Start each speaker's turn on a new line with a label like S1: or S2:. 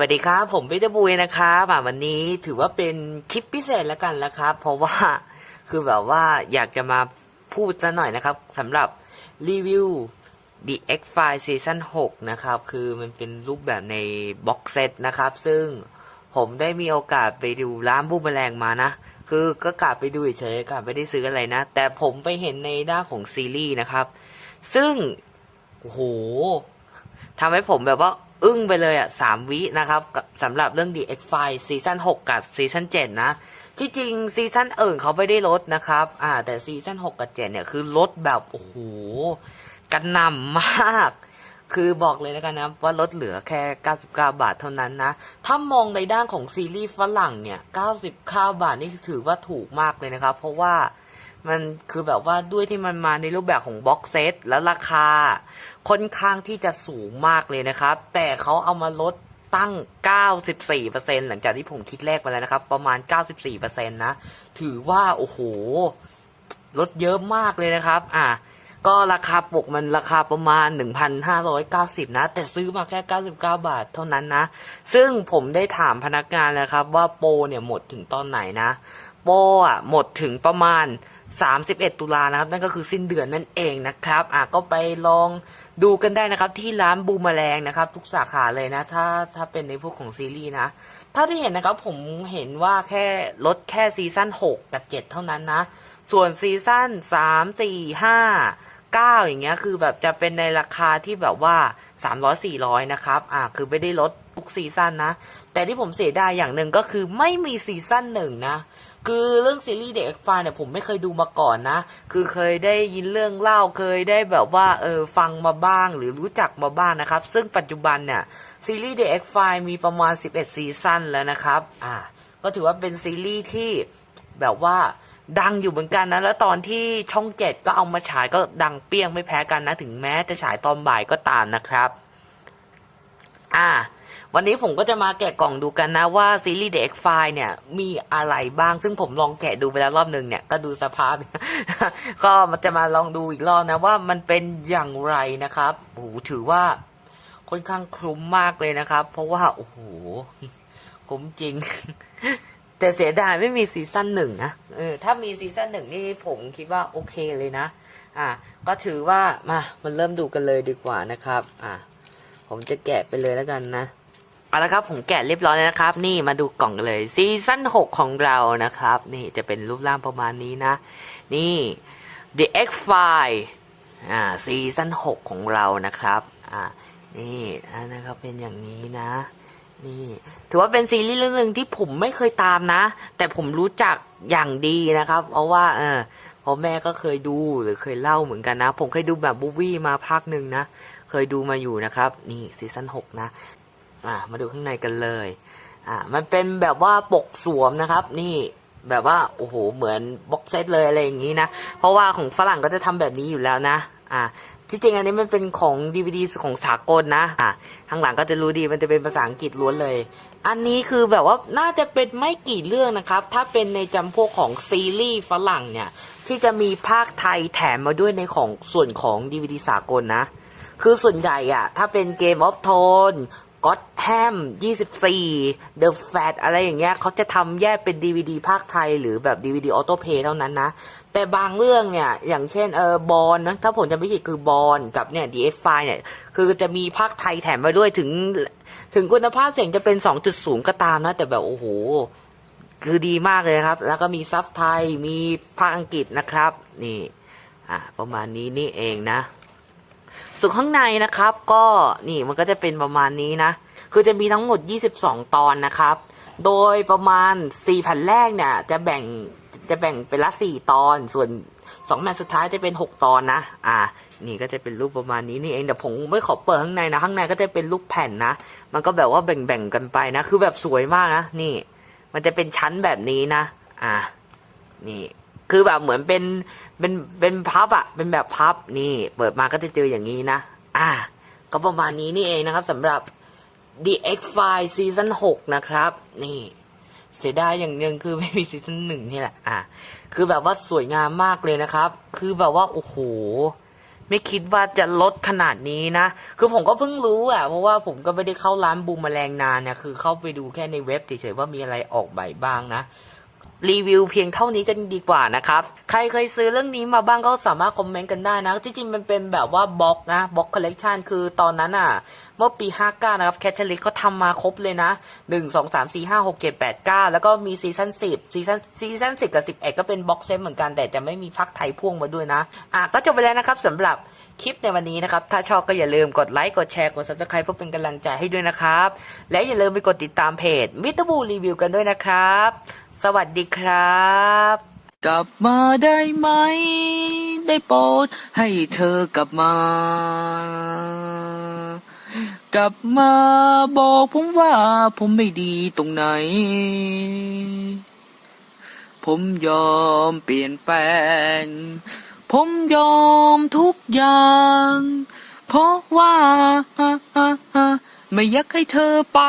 S1: วัสดีครับ ผมพีเตอร์บุยนะครับอะวันนี้ถือว่าเป็นคลิปพิเศษแล้วกันแล้วครับ เพราะว่าคือแบบว่าอยากจะมาพูดซะหน่อยนะครับสำหรับรีวิว The X File Season 6 นะครับ คือมันเป็นรูปแบบในบ็อกเซตนะครับ ซึ่งผมได้มีโอกาสไปดูร้านบูมแมลงมานะ คือก็กลับไปดูเฉยๆกลับไม่ได้ซื้ออะไรนะ แต่ผมไปเห็นในด้านของซีรีส์นะครับ ซึ่งโอ้โหทำให้ผมแบบว่า อึ้งไปเลยอะสามวินะครับกับสำหรับเรื่อง The X File ซีซั่น6 กับซีซั่น7 นะ ที่จริงซีซั่นอื่นเขาไม่ได้ลดนะครับ อ่า แต่ซีซั่น6 กับ 7 เนี่ยคือลดแบบ โอ้โหกันหนำมาก คือบอกเลยแล้วกันนะว่าลดเหลือแค่ 99 บาทเท่านั้นนะ ถ้ามองในด้านของซีรีส์ฝรั่งเนี่ย 99 บาทนี่ถือว่าถูกมากเลยนะครับ เพราะว่า มันคือแบบว่าด้วยที่มันมาในรูปแบบของบ็อกเซตแล้วราคา ค่อนข้างที่จะสูงมากเลยนะครับ แต่เขาเอามาลดตั้ง 94%หลังจากที่ผมคิดเลขมาแล้วนะครับ ประมาณ 94%นะ ถือว่า โอ้โห ลดเยอะมากเลยนะครับ อะก็ราคาปกมันราคาประมาณ 1,590 นะ แต่ซื้อมาแค่ 99 บาทเท่านั้นนะ ซึ่งผมได้ถามพนักงานแล้วครับ ว่าโปรเนี่ยหมดถึงตอนไหนนะ โปรอะหมดถึงประมาณ 31 ตุลานะครับ นั่นก็คือสิ้นเดือนนั่นเองนะครับ อะก็ไปลองดูกันได้นะครับ ที่ร้านบูมแมลงนะครับ ทุกสาขาเลยนะ ถ้าถ้าเป็นในพวกของซีรีส์นะถ้าที่เห็นนะครับผมเห็นว่าแค่ลดแค่ซีซั่น6 กับ 7 เท่านั้นนะ ส่วนซีซั่น3 4 5 9 อย่างเงี้ยคือแบบจะเป็นในราคาที่แบบว่า 300 400 นะครับ อ่า คือไม่ได้ลดทุกซีซั่นนะ แต่ที่ผมเสียดายอย่างหนึ่งก็คือไม่มีซีซั่นหนึ่งนะ คือเรื่องซีรีส์เด็กไฟเนี่ยผมไม่เคยดูมาก่อนนะ คือเคยได้ยินเรื่องเล่าเคยได้แบบว่าเออฟังมาบ้างหรือรู้จักมาบ้างนะครับ ซึ่งปัจจุบันเนี่ยซีรีส์เด็กไฟมีประมาณ 11 ซีซั่นแล้วนะครับ อ่า ก็ถือว่าเป็นซีรีส์ที่แบบว่าดังอยู่เหมือนกันนะ แล้วตอนที่ช่องเจ็ดก็เอามาฉายก็ดังเปี้ยงไม่แพ้กันนะ ถึงแม้จะฉายตอนบ่ายก็ตามนะครับ อ่า วันนี้ผมก็จะมาแกะกล่องดูกันนะว่าซีรีส์ The X File เนี่ยมีอะไรบ้างซึ่งผมลองแกะดูไปแล้วรอบหนึ่งเนี่ยก็ดูสภาพ ก็มันจะมาลองดูอีกรอบนะว่ามันเป็นอย่างไรนะครับโอ้โหถือว่าค่อนข้างคลุ้มมากเลยนะครับ เพราะว่าโอ้โหคุ้มจริง แต่เสียดายไม่มีซีซั่นหนึ่งนะเออถ้ามีซีซั่นหนึ่งนี่ผมคิดว่าโอเคเลยนะ อะก็ถือว่ามามันเริ่มดูกันเลยดีกว่านะครับ อะผมจะแกะไปเลยแล้วกันนะ เอาละครับผมแกะเรียบร้อยแล้วนะครับ นี่มาดูกล่องกันเลยซีซั่น6ของเรานะครับ นี่จะเป็นรูปร่างประมาณนี้นะ นี่ The X File อ่าซีซั่น6ของเรานะครับอ่านี่นะครับเป็นอย่างนี้นะ นี่ ถือว่าเป็นซีรีส์เรื่องหนึ่งที่ผมไม่เคยตามนะ แต่ผมรู้จักอย่างดีนะครับ เพราะว่าเออเพราะแม่ก็เคยดูหรือเคยเล่าเหมือนกันนะ ผมเคยดูแบบบูวี่มาภาคหนึ่งนะ เคยดูมาอยู่นะครับ นี่ซีซั่นหกนะ อ่ามาดูข้างในกันเลยอ่ามันเป็นแบบว่าปกสวมนะครับ นี่แบบว่าโอ้โหเหมือนบ็อกเซตเลยอะไรอย่างนี้นะเพราะว่าของฝรั่งก็จะทำแบบนี้อยู่แล้วนะอ่าที่จริงอันนี้มันเป็นของ DVD ของสากลนะอ่าข้างหลังก็จะรู้ดีมันจะเป็นภาษาอังกฤษล้วนเลย อันนี้คือแบบว่าน่าจะเป็นไม่กี่เรื่องนะครับ ถ้าเป็นในจำพวกของซีรีส์ฝรั่งเนี่ย ที่จะมีภาคไทยแถมมาด้วยในของส่วนของ DVD สากลนะ คือส่วนใหญ่อะถ้าเป็นเกมออฟโทน Game of Thrones God Ham 24 The Fat อะไรอย่างเงี้ยเขาจะทำแยกเป็น DVD ภาคไทยหรือแบบ DVD Auto Play เท่านั้นนะ แต่บางเรื่องเนี่ย อย่างเช่นเออบอลนะถ้าผมจะไม่ผิดคือบอลกับเนี่ย DF f i เนี่ย คือจะมีภาคไทยแถมมาด้วยถึง ถึงคุณภาพเสียงจะเป็น 2.0 ก็ตามนะ แต่แบบโอ้โห คือดีมากเลยครับ แล้วก็มีซับไทยมีภาคอังกฤษนะครับ นี่อ่าประมาณนี้นี่เองนะส่วนข้างในนะครับก็นี่มันก็จะเป็นประมาณนี้นะ คือจะมีทั้งหมด 22 ตอนนะครับ โดยประมาณ4แผ่นแรกเนี่ย จะแบ่งจะแบ่งเป็นละ 4 ตอน ส่วน2แผ่นสุดท้ายจะเป็น 6 ตอนนะ อ่า นี่ก็จะเป็นรูปประมาณนี้นี่เองแต่ผมไม่ขอเปิดข้างในนะ ข้างในก็จะเป็นรูปแผ่นนะ มันก็แบบว่าแบ่งๆกันไปนะ คือแบบสวยมากนะ นี่ มันจะเป็นชั้นแบบนี้นะ อ่า นี่คือแบบเหมือนเป็นเป็นเป็นพับอะเป็นแบบพับนี่ เปิดมาก็จะเจออย่างนี้นะ อ่า ก็ประมาณนี้นี่เองนะครับสำหรับ The X File Season 6 นะครับ นี่ เสียดายอย่างหนึ่งคือไม่มีซีซั่นหนึ่งนี่แหละ อ่าคือแบบว่าสวยงามมากเลยนะครับ คือแบบว่า โอ้โห ไม่คิดว่าจะลดขนาดนี้นะ คือผมก็เพิ่งรู้อะ เพราะว่าผมก็ไม่ได้เข้าร้านบูมแมลงนานเนี่ย คือเข้าไปดูแค่ในเว็บเฉยๆว่ามีอะไรออกใหม่บ้างนะรีวิวเพียงเท่านี้กันดีกว่านะครับ ใครเคยซื้อเรื่องนี้มาบ้างก็สามารถคอมเมนต์กันได้นะ ที่จริงมันเป็นแบบว่าบล็อกนะบล็อกคอลเลกชันคือตอนนั้นอะ เมื่อปี 59 นะครับแคทเธอริกเขาทำมาครบเลยนะ 1 2 3 4 5 6 7 8 9 แล้วก็มีซีซั่น10ซีซั่นซีซั่น10 กับ 11 ก็เป็นบ็อกเซตเหมือนกัน แต่จะไม่มีพักไทยพ่วงมาด้วยนะ อะ ก็จบไปแล้วนะครับสำหรับคลิปในวันนี้นะครับ ถ้าชอบก็อย่าลืมกดไลค์ กดแชร์ กด subscribe เพื่อเป็นกำลังใจให้ด้วยนะครับ และอย่าลืมไปกดติดตามเพจมิตรบูรีวิวกันด้วยนะครับ สวัสดีครับ
S2: กลับมาได้ไหม ได้โปรดให้เธอกลับมา กลับมาบอกผมว่าผมไม่ดีตรงไหน ผมยอมเปลี่ยนแปลง ผมยอมทุกอย่าง เพราะว่า ไม่อยากให้เธอไป